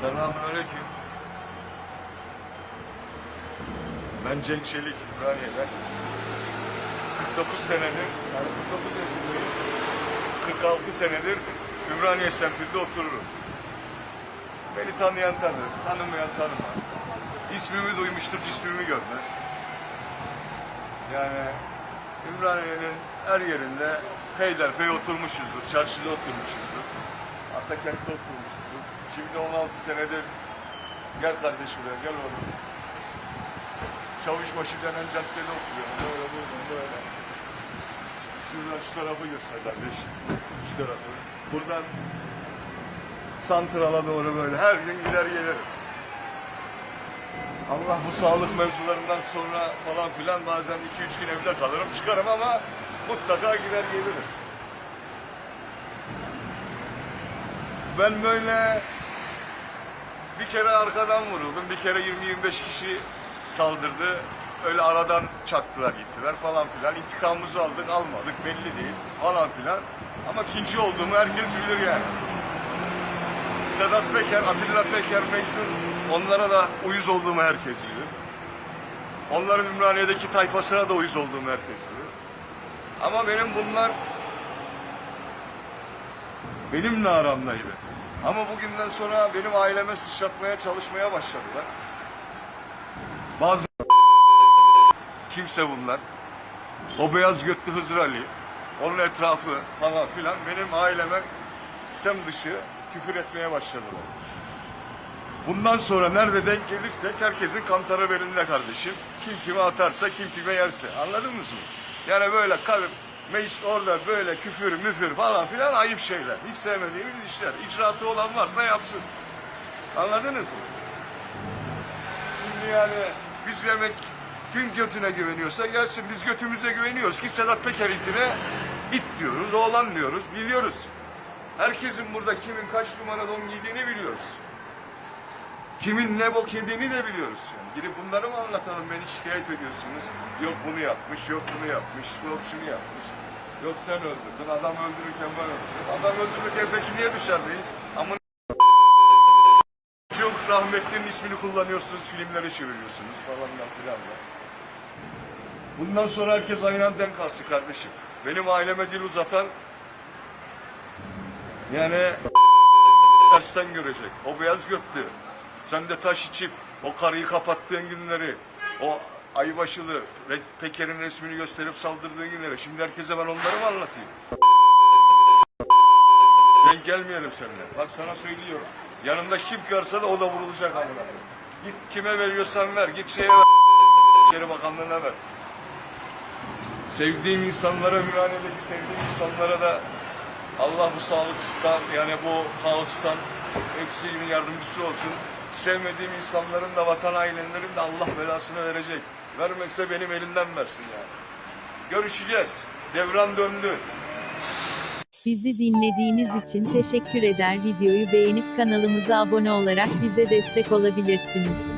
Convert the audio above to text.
Selamünaleyküm. Ben Cenk Çelik, Ümraniye'den. 49 senedir, yani 49 yaşındayım. 46 senedir Ümraniye semtinde otururum. Beni tanıyan tanır, tanımayan tanımaz. İsmimi duymuştur, cismimi görmez. Yani Ümraniye'nin her yerinde peyderpey oturmuşuzdur, çarşıda oturmuşuzdur. Atakent'te oturmuşuzdur. Şimdi 16 senedir gel kardeş buraya gel oğlum. Çavuşbaşı denen caddede oturuyorum. Böyle buradan böyle. Şuradan şu tarafı göster kardeş. Şu tarafı. Buradan Santral'a doğru böyle her gün gider gelirim. Allah bu sağlık mevzularından sonra falan filan bazen 2-3 gün evde kalırım çıkarım ama mutlaka gider gelirim. Ben böyle bir kere arkadan vuruldum, bir kere 20-25 kişi saldırdı. Öyle aradan çaktılar gittiler falan filan. İntikamımızı aldık, almadık belli değil falan filan. Ama ikinci olduğumu herkes bilir yani. Sedat Peker, Atilla Peker, Mecnun onlara da uyuz olduğumu herkes bilir. Onların Ümraniye'deki tayfasına da uyuz olduğumu herkes bilir. Ama benim bunlar benimle aramdaydı. Ama bugünden sonra benim aileme sıçratmaya çalışmaya başladılar. Bazı kimse bunlar. O beyaz götlü Hızır Ali, onun etrafı falan filan benim aileme sistem dışı küfür etmeye başladılar. Bundan sonra nerede denk gelirsek herkesin kantarı belinde kardeşim. Kim kime atarsa kim kime yerse. Anladın mı? Yani böyle kalıp meclis orada böyle küfür müfür falan filan ayıp şeyler. Hiç sevmediğimiz işler. İcraatı olan varsa yapsın. Anladınız mı? Şimdi yani biz demek kim götüne güveniyorsa gelsin. Biz götümüze güveniyoruz ki Sedat Peker itine it diyoruz, oğlan diyoruz, biliyoruz. Herkesin burada kimin kaç numara don giydiğini biliyoruz. Kimin ne bok yediğini de biliyoruz. Yani gidip bunları mı anlatalım beni şikayet ediyorsunuz. Yok bunu yapmış, yok bunu yapmış, yok şunu yapmış. Yok sen öldürdün, adam öldürürken ben öldürdüm. Adam öldürürken peki niye dışarıdayız? Ama çok rahmetlinin ismini kullanıyorsunuz, filmlere çeviriyorsunuz falan filan da. Bundan sonra herkes aynen denk kalsın kardeşim. Benim aileme dil uzatan yani tersten görecek. O beyaz götlü. Sen de taş içip o karıyı kapattığın günleri, o aybaşılı Peker'in resmini gösterip saldırdığın günleri. Şimdi herkese ben onları mı anlatayım? Denk gelmeyelim seninle. Bak sana söylüyorum. Yanında kim görse de o da vurulacak amına. Git kime veriyorsan ver. Git şeye ver. İçeri Bakanlığı'na ver. Sevdiğim insanlara, Ümraniye'deki sevdiğim insanlara da Allah bu sağlıktan yani bu kaostan hepsinin yardımcısı olsun. Sevmediğim insanların da vatan hainlerin de Allah belasını verecek. Vermezse benim elimden versin yani. Görüşeceğiz. Devran döndü. Bizi dinlediğiniz için teşekkür eder videoyu beğenip kanalımıza abone olarak bize destek olabilirsiniz.